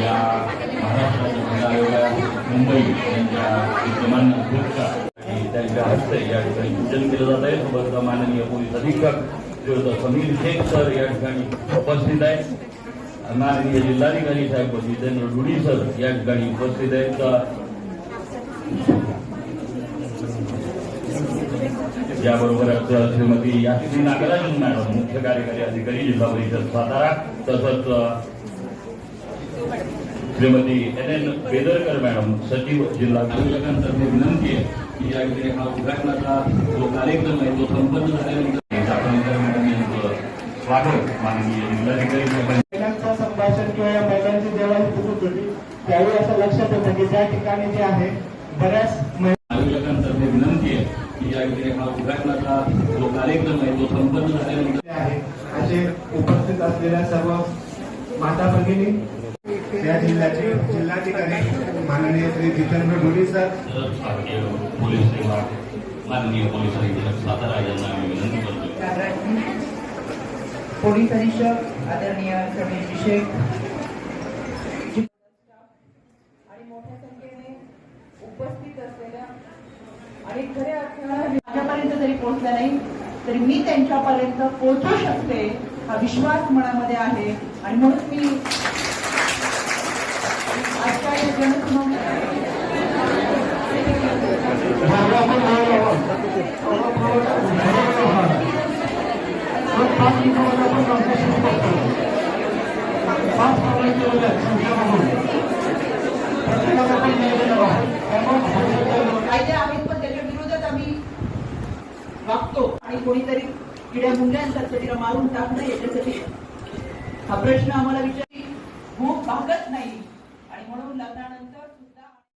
या महाराष्ट्राच्या महिला आयोगात मुंबई यांच्या विद्यमान अध्यक्षा त्यांच्या हस्ते या ठिकाणी पूजन केलं जात आहे. सोबत माननीय पोलीस अधीक्षक समीर शेख सर या ठिकाणी उपस्थित आहेत. माननीय जिल्हाधिकारी साहेब जितेंद्र डुडी सर या ठिकाणी उपस्थित आहेत. याबरोबरच श्रीमती यासिनी नागराजन मॅडम मुख्य कार्यकारी अधिकारी जिल्हा परिषद सातारा तसंच Shrimati N N Bedarkar madam सचिव जिल्हा आयोजकांतर्फे विनंती आहे की या ठिकाणी हा उद्घाटनाचा जो कार्यक्रम आहे तो संपन्न झाल्यानंतर मॅडम यांचं स्वागत माननीय जिल्हाधिकारी महिलांचं संभाषण किंवा या महिलांची जेव्हा सुरू होती त्यावेळी असं लक्षात येतं की त्या ठिकाणी जे आहे बऱ्याच आयोजकांतर्फे विनंती आहे की या ठिकाणी हा उद्घाटनाचा जो कार्यक्रम आहे तो संपन्न झाल्यानंतर आहे असे उपस्थित असलेल्या सर्व माता भगिनी या जिल्ह्याचे जिल्हाधिकारी माननीय श्री जितेंद्र ढोली सर. पोलीस विभाग माननीय पोलीस अधीक्षक सातारा यांना आम्ही विनंती करतो पोलीस अधीक्षक आदरणीय समीरजी शेख उपस्थित असलेल्या आणि खऱ्या अर्थानं माझ्यापर्यंत जरी पोहोचला नाही तरी मी त्यांच्यापर्यंत पोहोचू शकते हा विश्वास मनामध्ये आहे. आणि म्हणून मी वागतो. आणि कोणीतरी किड्या मुंग्यांसारखं तिला मारून टाकणं याच्यासाठी हा प्रश्न आम्हाला विचारी भूक भागत नाही. आणि म्हणून लग्नानंतर सुद्धा